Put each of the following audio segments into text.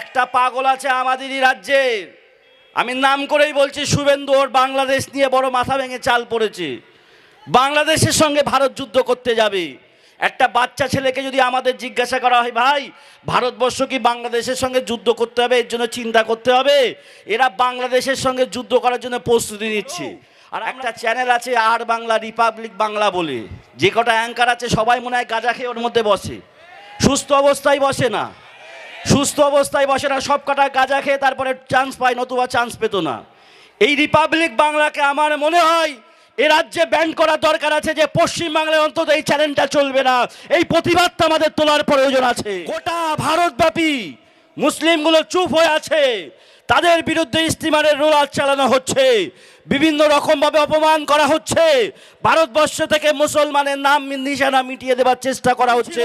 একটা পাগল আছে আমাদেরই রাজ্যের। আমি নাম করেই বলছি, শুভেন্দু ওর বাংলাদেশ নিয়ে বড় মাথা ভেঙে চাল পড়েছে। বাংলাদেশের সঙ্গে ভারত যুদ্ধ করতে যাবে। একটা বাচ্চা ছেলেকে যদি আমাদের জিজ্ঞাসা করা হয়, ভাই, ভারতবর্ষ কি বাংলাদেশের সঙ্গে যুদ্ধ করতে হবে? এর জন্য চিন্তা করতে হবে? এরা বাংলাদেশের সঙ্গে যুদ্ধ করার জন্য প্রস্তুতি নিচ্ছে। আর একটা চ্যানেল আছে আর বাংলা, রিপাবলিক বাংলা বলে। যে কটা অ্যাঙ্কার আছে, সবাই মনে হয় গাঁজা খেয়ে ওর মধ্যে বসে। সুস্থ অবস্থায় বসে না। সুস্থ অবস্থায় বসে না সব কাটা গাঁজা খেয়ে তারপরে চান্স পায় নতুবা চান্স পেত না। এই রিপাবলিক বাংলাকে আমার মনে হয় এ রাজ্যে ব্যান করার দরকার আছে যে পশ্চিমবাংলায় অন্তত এই চ্যালেঞ্জটা চলবে না। এই প্রতিবাদটা আমাদের তোলার প্রয়োজন আছে। গোটা ভারতব্যাপী মুসলিমগুলো চুপ হয়ে আছে। তাদের বিরুদ্ধে ইস্তিমারের রোলার চালানো হচ্ছে। বিভিন্ন রকমভাবে অপমান করা হচ্ছে। ভারতবর্ষ থেকে মুসলমানের নাম নিশানা মিটিয়ে দেওয়ার চেষ্টা করা হচ্ছে।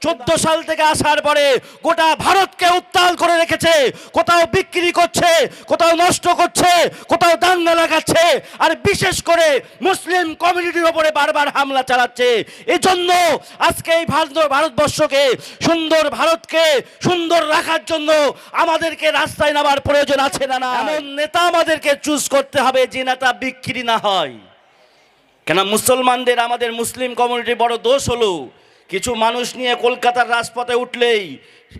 চোদ্দ সাল থেকে আসার পরে গোটা ভারতকে উত্তাল করে রেখেছে। কোথাও বিক্রি করছে, কোথাও নষ্ট করছে, কোথাও দাঙ্গা লাগাচ্ছে। আর বিশেষ করে মুসলিম কমিউনিটির ওপরে বারবার হামলা চালাচ্ছে। এজন্য আজকে এই ভারত ভারতবর্ষকে সুন্দর ভারতকে সুন্দর রাখার জন্য আমাদেরকে রাস্তায় নামার প্রয়োজন আছে না না এমন নেতা আমাদেরকে চুজ করতে হবে যে নেতা বিক্রি না হয়। কেন মুসলমানদের আমাদের মুসলিম কমিউনিটি বড় দোষ হলো? কিছু মানুষ নিয়ে কলকাতার রাজপথে উঠলেই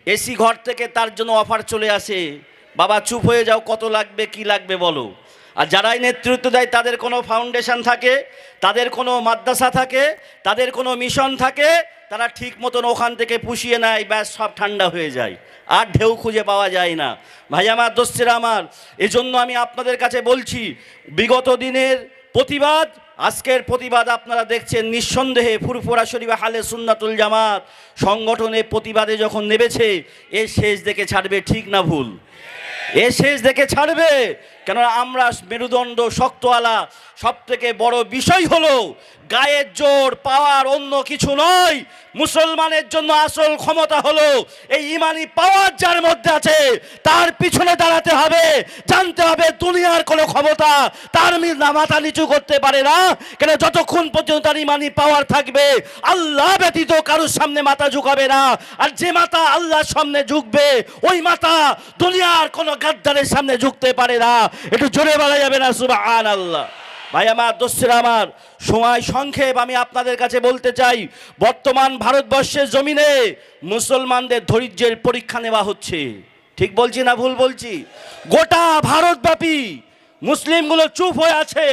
এসি ঘর থেকে তার জন্য অফার চলে আসে। বাবা চুপ হয়ে যাও কত লাগবে কি লাগবে বলো? আর যারাই নেতৃত্ব দেয়, তাদের কোনো ফাউন্ডেশন থাকে, তাদের কোনো মাদ্রাসা থাকে, তাদের কোনো মিশন থাকে, তারা ঠিক মতন ওখান থেকে পুষিয়ে নেয়, ব্যাস সব ঠান্ডা হয়ে যায়। আর ঢেউ খুঁজে পাওয়া যায় না। ভাই আমার, দোস্তেরা আমার, এজন্য আমি আপনাদের কাছে বলছি, বিগত দিনের প্রতিবাদ, আজকের প্রতিবাদ আপনারা দেখছেন নিঃসন্দেহে ফুরফুরা শরীফ হালে সুন্নাতুল জামাত সংগঠনের প্রতিবাদে যখন নেবেছে এ শেষ দেখে ছাড়বে, ঠিক না ভুল? এ শেষ দেখে ছাড়বে কেননা আমরা মেরুদণ্ড শক্তওয়ালা সব থেকে বড় বিষয় হলো গায়ের জোর, পাওয়ার অন্য কিছু নয়। মুসলমানের জন্য আসল ক্ষমতা হলো এই ইমানি পাওয়ার যার মধ্যে আছে, তার পিছনে দাঁড়াতে হবে, জানতে হবে দুনিয়ার কোনো ক্ষমতা তার মাথা নিচু করতে পারে না। কেন যতক্ষণ পর্যন্ত তার ইমানি পাওয়ার থাকবে, আল্লাহ ব্যতীত কারোর সামনে মাথা ঝুঁকাবে না। আর যে মাথা আল্লাহর সামনে ঝুঁকবে, ওই মাথা দুনিয়ার কোনো গাদ্দারের সামনে ঝুঁকতে পারে না। একটু জোরে বলা যাবে না সুবাহ আল্লাহ ভাই আমার, দোস্তের আমার, সময় সংক্ষেপ আমি আপনাদের কাছে বলতে চাই, বর্তমান ভারতবর্ষের জমিনে মুসলমানদের ধৈর্যের পরীক্ষা নেওয়া হচ্ছে। ঠিক বলছি না ভুল বলছি? গোটা ভারতব্যাপী মুসলিমগুলো চুপ হয়ে আছে।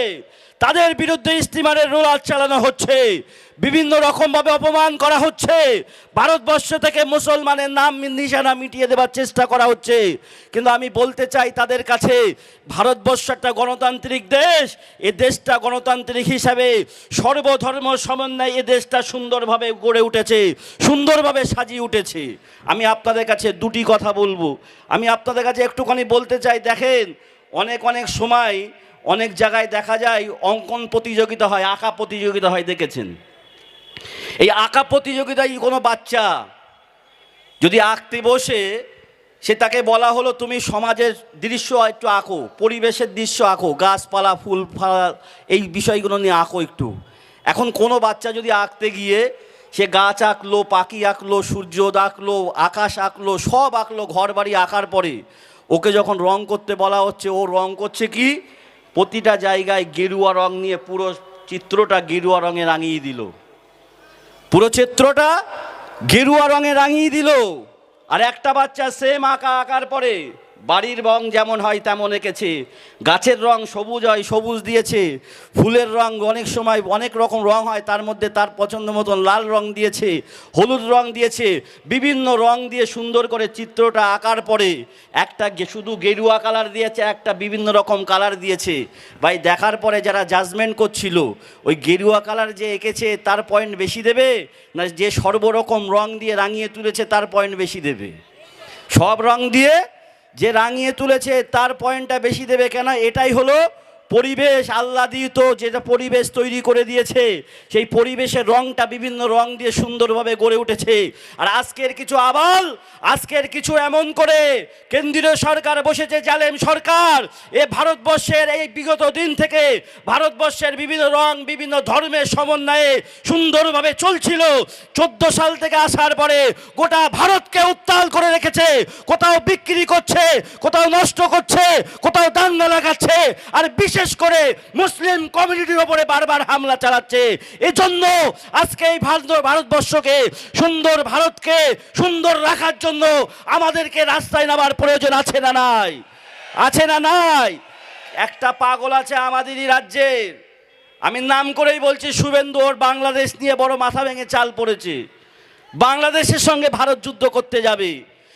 তাদের বিরুদ্ধে ইস্তিমারের রোলার চালানো হচ্ছে। বিভিন্ন রকমভাবে অপমান করা হচ্ছে। ভারতবর্ষ থেকে মুসলমানের নাম নিশানা মিটিয়ে দেওয়ার চেষ্টা করা হচ্ছে। কিন্তু আমি বলতে চাই তাদের কাছে, ভারতবর্ষ একটা গণতান্ত্রিক দেশ, এ দেশটা গণতান্ত্রিক হিসাবে সর্বধর্ম সমন্বয়ে এ দেশটা সুন্দরভাবে গড়ে উঠেছে, সুন্দরভাবে সাজিয়ে উঠেছে। আমি আপনাদের কাছে দুটি কথা বলব। আমি আপনাদের কাছে একটুখানি বলতে চাই, দেখেন, অনেক অনেক সময় অনেক জায়গায় দেখা যায় অঙ্কন প্রতিযোগিতা হয়, আঁকা প্রতিযোগিতা হয়, দেখেছেন? এই আঁকা প্রতিযোগিতায় কোনো বাচ্চা যদি আঁকতে বসে, সে তাকে বলা হলো, তুমি সমাজের দৃশ্য একটু আঁকো, পরিবেশের দৃশ্য আঁকো, গাছপালা, ফুল, ফালা, এই বিষয়গুলো নিয়ে আঁকো একটু। এখন কোনো বাচ্চা যদি আঁকতে গিয়ে, সে গাছ আঁকলো, পাখি আঁকলো, সূর্য আঁকলো, আকাশ আঁকলো, সব আঁকলো ঘর বাড়ি আঁকার পরে, ওকে যখন রং করতে বলা হচ্ছে, ও রং করছে কি? প্রতিটা জায়গায় গেরুয়া রং নিয়ে পুরো চিত্রটা গেরুয়া রঙে রাঙিয়ে দিল। পুরো চিত্রটা গেরুয়া রঙে রাঙিয়ে দিল। আর একটা বাচ্চা সেম আঁকা আঁকার পরে বাড়ির রং যেমন হয় তেমন এঁকেছে। গাছের রং সবুজ হয়, সবুজ দিয়েছে। ফুলের রং অনেক সময় অনেক রকম রং হয়, তার মধ্যে তার পছন্দ মতন লাল রং দিয়েছে, হলুদ রং দিয়েছে, বিভিন্ন রং দিয়ে সুন্দর করে চিত্রটা আঁকার পরে একটা শুধু গেরুয়া কালার দিয়েছে, একটা বিভিন্ন রকম কালার দিয়েছে। ভাই, দেখার পরে যারা জাজমেন্ট করছিল, ওই গেরুয়া কালার যে এঁকেছে তার পয়েন্ট বেশি দেবে? না যে সর্বরকম রং দিয়ে রাঙিয়ে তুলেছে তার পয়েন্ট বেশি দেবে? সব রং দিয়ে যে রাঙিয়ে তুলেছে তার পয়েন্টটা বেশি দেবে কেন? এটাই হলো পরিবেশ আহ্লাদিত যেটা পরিবেশ তৈরি করে দিয়েছে, সেই পরিবেশের রংটা বিভিন্ন রং দিয়ে সুন্দরভাবে গড়ে উঠেছে। আর আজকের কিছু আবাল, আজকের কিছু এমন করে, কেন্দ্রীয় সরকার বসেছে, জালেম সরকার, এ ভারতবর্ষের এই বিগত দিন থেকে ভারতবর্ষের বিভিন্ন রং, বিভিন্ন ধর্মের সমন্বয়ে সুন্দরভাবে চলছিল। চোদ্দ সাল থেকে আসার পরে গোটা ভারতকে উত্তাল করে রেখেছে, কোথাও বিক্রি করছে, কোথাও নষ্ট করছে, কোথাও দাঙ্গা লাগাচ্ছে, আর বিশেষ করে মুসলিম কমিউনিটির ওপরে বারবার হামলা চালাচ্ছে। এজন্য আজকে এই ভারত ভারতবর্ষকে সুন্দর ভারতকে সুন্দর রাখার জন্য আমাদেরকে রাস্তায় নামার প্রয়োজন আছে না নাই? আছে না নাই? একটা পাগল আছে আমাদেরই রাজ্যের। আমি নাম করেই বলছি, শুভেন্দু ওর বাংলাদেশ নিয়ে বড় মাথা ভেঙে চাল পড়েছে। বাংলাদেশের সঙ্গে ভারত যুদ্ধ করতে যাবে।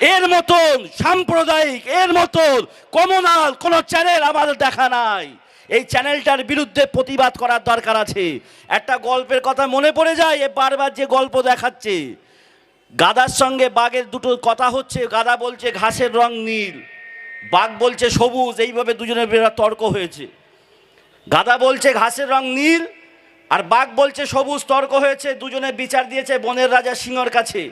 এর মতন সাম্প্রদায়িক, এর মতন কমনাল, কোন চ্যানেল আমাদের দেখা নাই। এই চ্যানেলটার বিরুদ্ধে প্রতিবাদ করার দরকার আছে। একটা গল্পের কথা মনে পড়ে যায়, এ বারবার যে গল্প দেখাচ্ছে। গাদার সঙ্গে বাঘের দুটো কথা হচ্ছে, গাদা বলছে, ঘাসের রং নীল। বাঘ বলছে, সবুজ। এইভাবে দুজনের বিরাট তর্ক হয়েছে। গাদা বলছে, ঘাসের রং নীল। আর বাঘ বলছে, সবুজ তর্ক হয়েছে। দুজনে বিচার দিয়েছে বনের রাজা সিংহর কাছে।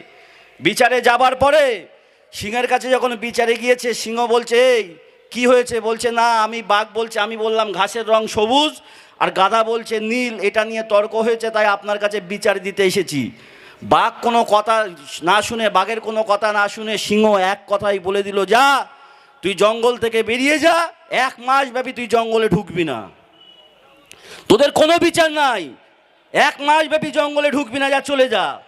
বিচারে যাবার পরে সিংহের কাছে যখন বিচারে গিয়েছে, সিংহ বলছে, এই, কি হয়েছে? বলছে, না, আমি বাঘ বলছে, আমি বললাম, ঘাসের রং সবুজ, আর গাধা বলছে, নীল, এটা নিয়ে তর্ক হয়েছে, তাই আপনার কাছে বিচার দিতে এসেছি। বাঘ কোনো কথা না শুনে, বাঘের কোনো কথা না শুনে সিংহ এক কথাই বলে দিল, যা, তুই জঙ্গল থেকে বেরিয়ে যা, এক মাস ব্যাপী তুই জঙ্গলে ঢুকবি না। তোদের কোনো বিচার নাই। এক মাস ব্যাপী জঙ্গলে ঢুকবি না, যা, চলে যা।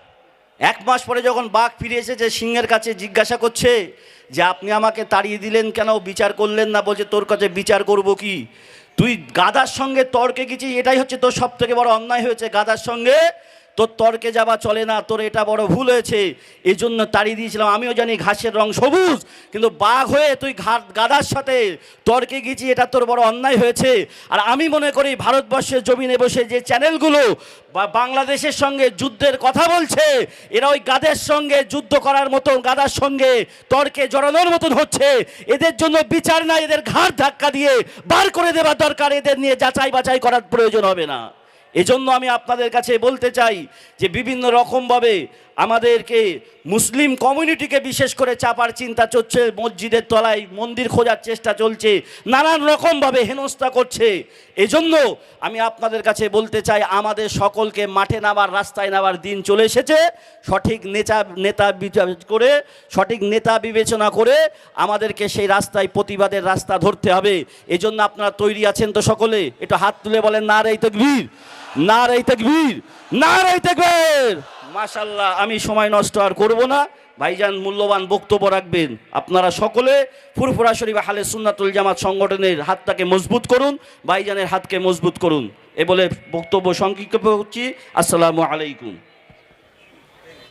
এক মাস পরে যখন বাঘ ফিরে এসেছে, সিংহের কাছে জিজ্ঞাসা করছে যে, আপনি আমাকে তাড়িয়ে দিলেন কেন? বিচার করলেন না? বলছে, তোর কাছে বিচার করব কি? তুই গাদার সঙ্গে তর্কে গেছিস? এটাই হচ্ছে তোর সব থেকে বড় অন্যায় হয়েছে। গাদার সঙ্গে তোর তর্কে যাওয়া চলে না, তোর এটা বড় ভুল হয়েছে। এই জন্য তাড়িয়ে দিয়েছিলাম। আমিও জানি ঘাসের রং সবুজ, কিন্তু বাঘ হয়ে তুই ঘাট গাদার সাথে তর্কে গেছি, এটা তোর বড় অন্যায় হয়েছে। আর আমি মনে করি ভারতবর্ষের জমিনে বসে যে চ্যানেলগুলো বা বাংলাদেশের সঙ্গে যুদ্ধের কথা বলছে, এরা ওই গাদের সঙ্গে যুদ্ধ করার মতন গাদার সঙ্গে তর্কে জড়ানোর মতন হচ্ছে। এদের জন্য বিচার নাই, এদের ঘাড় ধাক্কা দিয়ে বার করে দেওয়ার দরকার, এদের নিয়ে যাচাই বাছাই করার প্রয়োজন হবে না। এজন্য আমি আপনাদের কাছে বলতে চাই যে বিভিন্ন রকমভাবে আমাদেরকে মুসলিম কমিউনিটিকে বিশেষ করে চাপার চিন্তা চলছে, মসজিদের তলায় মন্দির খোঁজার চেষ্টা চলছে, নানান রকমভাবে হেনস্থা করছে। এজন্য আমি আপনাদের কাছে বলতে চাই, আমাদের সকলকে মাঠে নামার, রাস্তায় নামার দিন চলে এসেছে। সঠিক নেতা নেতা বিচার করে, সঠিক নেতা বিবেচনা করে আমাদেরকে সেই রাস্তায় প্রতিবাদের রাস্তা ধরতে হবে। এজন্য আপনারা তৈরি আছেন তো সকলে? একটু হাত তুলে বলেন না রে তকবীর না রে তকবীর না রে তকবীর। মাশাল্লাহ আমি সময় নষ্ট আর করব না। ভাইজান, মূল্যবান বক্তব্য রাখবেন। আপনারা সকলে ফুরফুরা শরীফ হালে সুন্নাতুল জামাত সংগঠনের হাতটাকে মজবুত করুন, ভাইজানের হাতকে মজবুত করুন। এ বলে বক্তব্য সংক্ষিপ্ত করছি আসসালামু আলাইকুম।